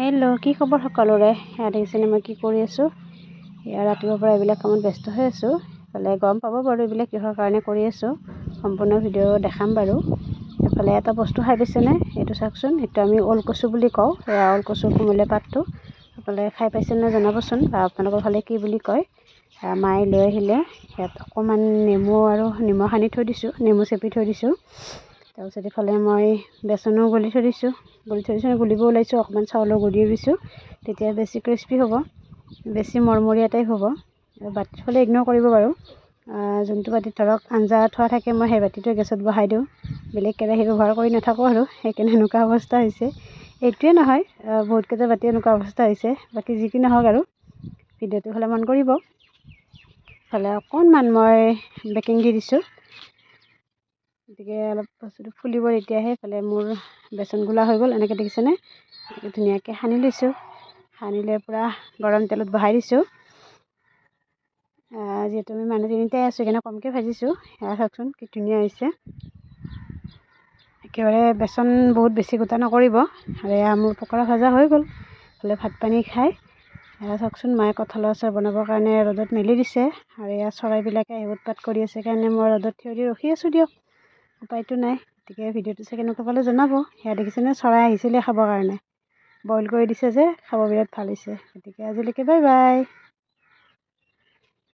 Hello কি খবৰ সকলোৰে? সেয়া দেখিছেনে মই কি কৰি আছোঁ? এয়া ৰাতিপুৱাৰ পৰা এইবিলাক কামত ব্যস্ত হৈ আছোঁ। এইফালে গম পাব বাৰু এইবিলাক কিহৰ কাৰণে কৰি আছোঁ সম্পূৰ্ণ ভিডিঅ' দেখাম বাৰু। এফালে এটা বস্তু খাই পাইছেনে এইটো চাওকচোন এইটো আমি ওলকচু বুলি কওঁ এয়া ওলকচুৰ কোমলীয়া পাতটো। আপোনালোকে খাই পাইছেনে জনাবচোন বা আপোনালোকৰ ফালে কি বুলি কয়? মায়ে লৈ আহিলে। ইয়াত অকণমান নেমু আৰু নিমখ সানি থৈ দিছোঁ নেমু চেপি থৈ দিছোঁ। তাৰপিছত ইফালে মই বেচনো গলি থৈ দিছোঁ। গলি থৈ দিছোঁ গুলিব ওলাইছোঁ অকণমান চাউলৰ গুড়িও দিছোঁ। তেতিয়া বেছি ক্ৰিস্পি হ'ব বেছি মৰমৰীয়া টাইপ হ'ব। বাতিত থ'লে ইগন'ৰ কৰিব বাৰু যোনটো বাতিত ধৰক আঞ্জা থোৱা থাকে মই সেই বাতিটোৱে গেছত বহাই দিওঁ। বেলেগ কেৰাহী ব্যৱহাৰ কৰি নাথাকোঁ আৰু সেইকাৰণে এনেকুৱা অৱস্থা হৈছে। এইটোৱে নহয় বহুতকেইটা বাতি এনেকুৱা অৱস্থা হৈছে। বাকী যি কি নহওক আৰু ভিডিঅ'টো হ'লে মন কৰিব। ইফালে অকণমান মই বেকিং দি দিছোঁ। গতিকে অলপ বস্তুটো ফুলিব তেতিয়াহে এইফালে মোৰ বেচন গোলা হৈ গ'ল এনেকৈ দেখিছেনে? ধুনীয়াকৈ সানি লৈছোঁ। সানি লৈ পূৰা গৰম তেলত বহাই দিছোঁ। যিহেতু আমি মানুহ তিনিটাই আছোঁ সেইকাৰণে কমকৈ ভাজিছোঁ। সেয়া চাওকচোন কি ধুনীয়া হৈছে। একেবাৰে বেচন বহুত বেছি গোটা নকৰিব। আৰু এয়া মোৰ পকৰা ভজা হৈ গ'ল। এইফালে ভাত পানী খাই। এয়া চাওকচোন মায়ে কঁঠালৰ আচাৰ বনাবৰ কাৰণে ৰ'দত মেলি দিছে। আৰু এয়া চৰাইবিলাকে আহি উৎপাত কৰি আছে কাৰণে মই ৰ'দত থিয় দি ৰখি আছোঁ দিয়ক। উপায়তো নাই। গতিকে ভিডিঅ'টো চাই কেনেকুৱা পালে জনাব। সেয়া দেখিছেনে? চৰাই আহিছিলে খাবৰ কাৰণে। বইল কৰি দিছে যে খাব বিৰাট ভাল হৈছে। গতিকে আজিলৈকে বাই বাই